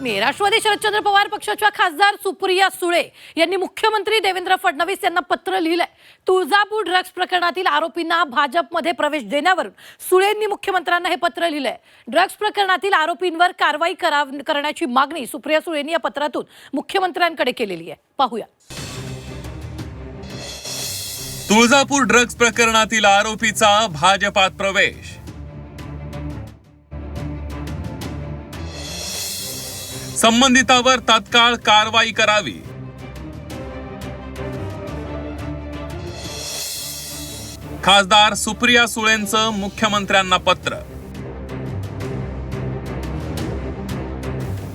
राष्ट्रवादी शरदचंद्र पवार पक्षाच्या खासदार सुप्रिया सुळे यांनी मुख्यमंत्री देवेंद्र फडणवीस यांना पत्र लिहिलंय. तुळजापूर ड्रग्ज प्रकरणातील आरोपींना भाजपमध्ये प्रवेश देण्यावरून सुळेंनी मुख्यमंत्र्यांना हे पत्र लिहिलंय. ड्रग्ज प्रकरणातील आरोपींवर कारवाई कराव करण्याची मागणी सुप्रिया सुळेंनी या पत्रातून मुख्यमंत्र्यांकडे केलेली आहे. पाहूया. तुळजापूर ड्रग्ज प्रकरणातील आरोपीचा भाजपात प्रवेश. संबंधितावर तात्काळ कारवाई करावी. खासदार सुप्रिया सुळेंचं मुख्यमंत्र्यांना पत्र.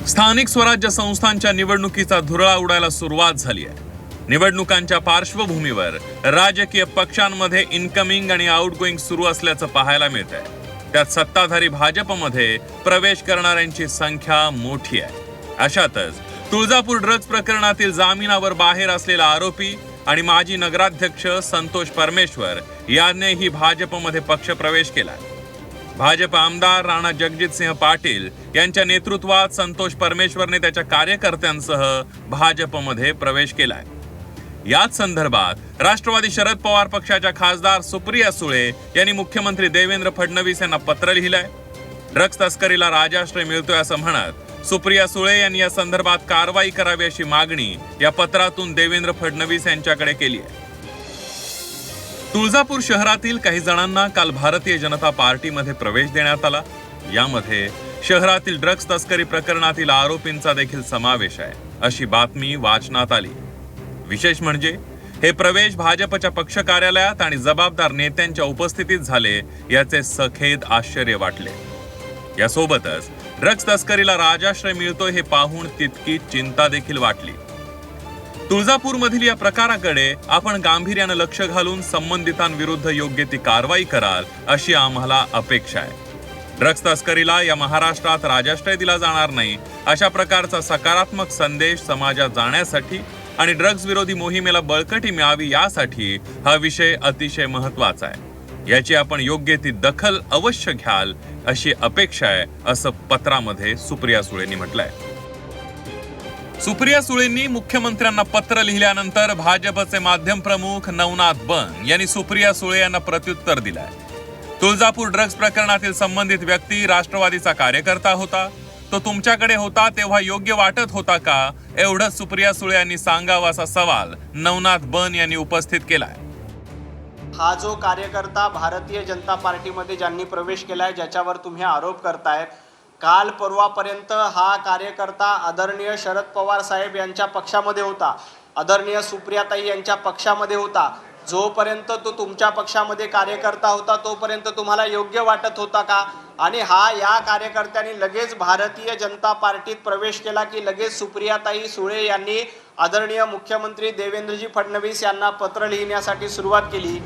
स्थानिक स्वराज्य संस्थांच्या निवडणुकीचा धुरळा उडायला सुरुवात झाली आहे. निवडणुकांच्या पार्श्वभूमीवर राजकीय पक्षांमध्ये इनकमिंग आणि आउटगोईंग सुरू असल्याचं पाहायला मिळत आहे त्यात सत्ताधारी भाजपमध्ये प्रवेश करणाऱ्यांची संख्या मोठी आहे. अशातच तुळजापूर ड्रग्ज प्रकरणातील जामिनावर बाहेर असलेला आरोपी आणि माजी नगराध्यक्ष संतोष परमेश्वर यांनीही भाजपमध्ये पक्ष प्रवेश केला. भाजप आमदार राणा जगजितसिंह पाटील यांच्या नेतृत्वात संतोष परमेश्वरने त्याच्या कार्यकर्त्यांसह भाजपमध्ये प्रवेश केलाय. याच संदर्भात राष्ट्रवादी शरद पवार पक्षाच्या खासदार सुप्रिया सुळे यांनी मुख्यमंत्री देवेंद्र फडणवीस यांना पत्र लिहिलंय. ड्रग्ज तस्करीला राजाश्रय मिळतोय असं म्हणत सुप्रिया सुळे यांनी या संदर्भात कारवाई करावी अशी मागणी या पत्रातून देवेंद्र फडणवीस यांच्याकडे केली आहे. तुळजापूर शहरातील काही जणांना काल भारतीय जनता पार्टीमध्ये प्रवेश देण्यात आला. यामध्ये शहरातील ड्रग्ज तस्करी प्रकरणातील आरोपींचा देखील समावेश आहे अशी बातमी वाचनात आली. विशेष म्हणजे हे प्रवेश भाजपच्या पक्ष कार्यालयात आणि जबाबदार नेत्यांच्या उपस्थितीत झाले याचे सखेद आश्चर्य वाटले. यासोबतच ड्रग्ज तस्करीला राजाश्रय मिळतोय हे पाहून तितकी चिंता देखील वाटली. तुळजापूरमधील या प्रकाराकडे आपण गांभीर्यानं लक्ष घालून संबंधितांविरुद्ध योग्य ती कारवाई कराल अशी आम्हाला अपेक्षा आहे. ड्रग्ज तस्करीला या महाराष्ट्रात राजाश्रय दिला जाणार नाही अशा प्रकारचा सकारात्मक संदेश समाजात जाण्यासाठी आणि ड्रग्ज विरोधी मोहिमेला बळकटी मिळावी यासाठी हा विषय अतिशय महत्त्वाचा आहे. याची आपण योग्य ती दखल अवश्य घ्याल अशी अपेक्षा आहे असं पत्रामध्ये सुप्रिया सुळेंनी म्हटलंय. सुप्रिया सुळेंनी मुख्यमंत्र्यांना पत्र लिहिल्यानंतर भाजपचे माध्यम प्रमुख नवनाथ बन यांनी सुप्रिया सुळे यांना प्रत्युत्तर दिलाय. तुळजापूर ड्रग्ज प्रकरणातील संबंधित व्यक्ती राष्ट्रवादीचा कार्यकर्ता होता. तो तुमच्याकडे होता तेव्हा योग्य वाटत होता का? एवढं सुप्रिया सुळे यांनी सांगावा असा सवाल नवनाथ बन यांनी उपस्थित केलाय. हा जो कार्यकर्ता भारतीय जनता पार्टीमध्ये ज्यांनी प्रवेश केला आहे ज्याच्यावर तुम्ही आरोप करतायत काल परवापर्यंत हा कार्यकर्ता आदरणीय शरद पवार साहेब यांच्या पक्षामध्ये होता. आदरणीय सुप्रियाताई यांच्या पक्षामध्ये होता. जोपर्यंत तो तुमच्या पक्षामध्ये कार्यकर्ता होता तोपर्यंत तुम्हाला योग्य वाटत होता का? आणि हा या कार्यकर्त्यांनी लगेच भारतीय जनता पार्टीत प्रवेश केला की लगेच सुप्रियाताई सुळे यांनी आदरणीय मुख्यमंत्री देवेंद्रजी फडणवीस यांना पत्र लिहिण्यासाठी सुरुवात केली.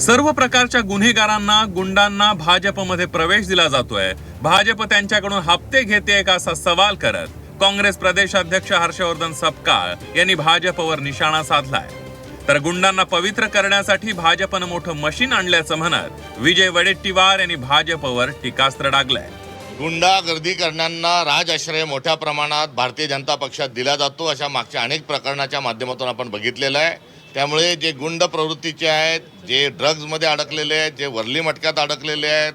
सर्व प्रकारच्या गुन्हेगारांना गुंडांना भाजपमध्ये प्रवेश दिला जातोय. भाजप त्यांच्याकडून हप्ते घेते का असा सवाल करत काँग्रेस प्रदेशाध्यक्ष हर्षवर्धन सपकाळ यांनी भाजपवर निशाणा साधलाय. तर गुंडांना पवित्र करण्यासाठी भाजपनं मोठं मशीन आणल्याचं म्हणत विजय वडेट्टीवार यांनी भाजपवर टीकास्त्र डागलंय. गुंडा गर्दी करणाऱ्यांना राजआश्रय मोठ्या प्रमाणात भारतीय जनता पक्षात दिला जातो अशा मागच्या अनेक प्रकरणाच्या माध्यमातून आपण बघितलेलं आहे. त्यामुळे जे गुंड प्रवृत्तीचे आहेत जे ड्रग्जमध्ये अडकलेले आहेत जे वरली मटक्यात अडकलेले आहेत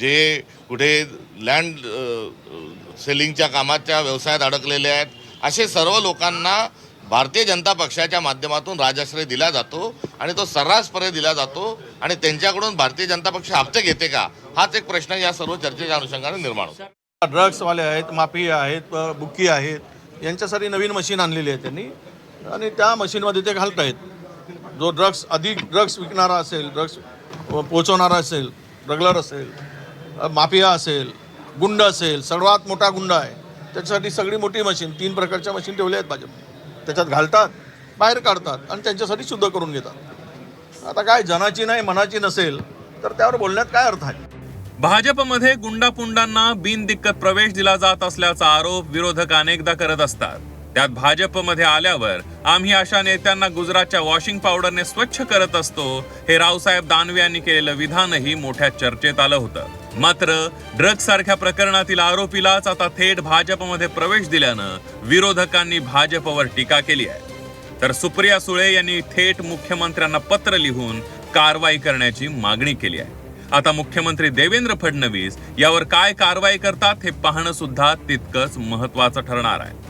जे कुठे लँड सेलिंगच्या कामाच्या व्यवसायात अडकलेले आहेत असे सर्व लोकांना भारतीय जनता पक्षाच्या माध्यमातून राजाश्रय दिला जातो आणि तो सर्रासपणे दिला जातो. आणि त्यांच्याकडून भारतीय जनता पक्ष हप्ते घेते का? हाच एक प्रश्न या सर्व चर्चेच्या अनुषंगाने निर्माण होतो. ड्रग्सवाले आहेत माफिया आहेत बुकी आहेत यांच्यासाठी नवीन मशीन आणलेली आहे त्यांनी. आणि त्या मशीनमध्ये ते घालत आहेत जो ड्रग्स अधिक ड्रग्स विकणारा असेल ड्रग्स पोचवणारा असेल ड्रगलर असेल माफिया असेल गुंड असेल सर्वात मोठा गुंड आहे त्याच्यासाठी सगळी मोठी मशीन तीन प्रकारच्या मशीन ठेवल्या आहेत भाजपने त्याच्यात घालतात बाहेर काढतात आणि त्यांच्यासाठी शुद्ध करून घेतात. आता काय जनाची नाही मनाची नसेल तर त्यावर बोलण्यात काय अर्थ आहे? भाजपमध्ये गुंडापुंडांना बिनदिक्कत प्रवेश दिला जात असल्याचा आरोप विरोधक अनेकदा करत असतात. त्यात भाजपमध्ये आल्यावर आम्ही अशा नेत्यांना गुजरातच्या वॉशिंग पावडरने स्वच्छ करत असतो हे रावसाहेब दानवे यांनी केलेलं विधानही मोठ्या चर्चेत आलं होतं. मात्र ड्रग्ज सारख्या प्रकरणातील आरोपीलाच आता थेट भाजपमध्ये प्रवेश दिल्यानं विरोधकांनी भाजपवर टीका केली आहे. तर सुप्रिया सुळे यांनी थेट मुख्यमंत्र्यांना पत्र लिहून कारवाई करण्याची मागणी केली आहे. आता मुख्यमंत्री देवेंद्र फडणवीस यावर काय कारवाई करतात हे पाहणं सुद्धा तितकंच महत्वाचं ठरणार आहे.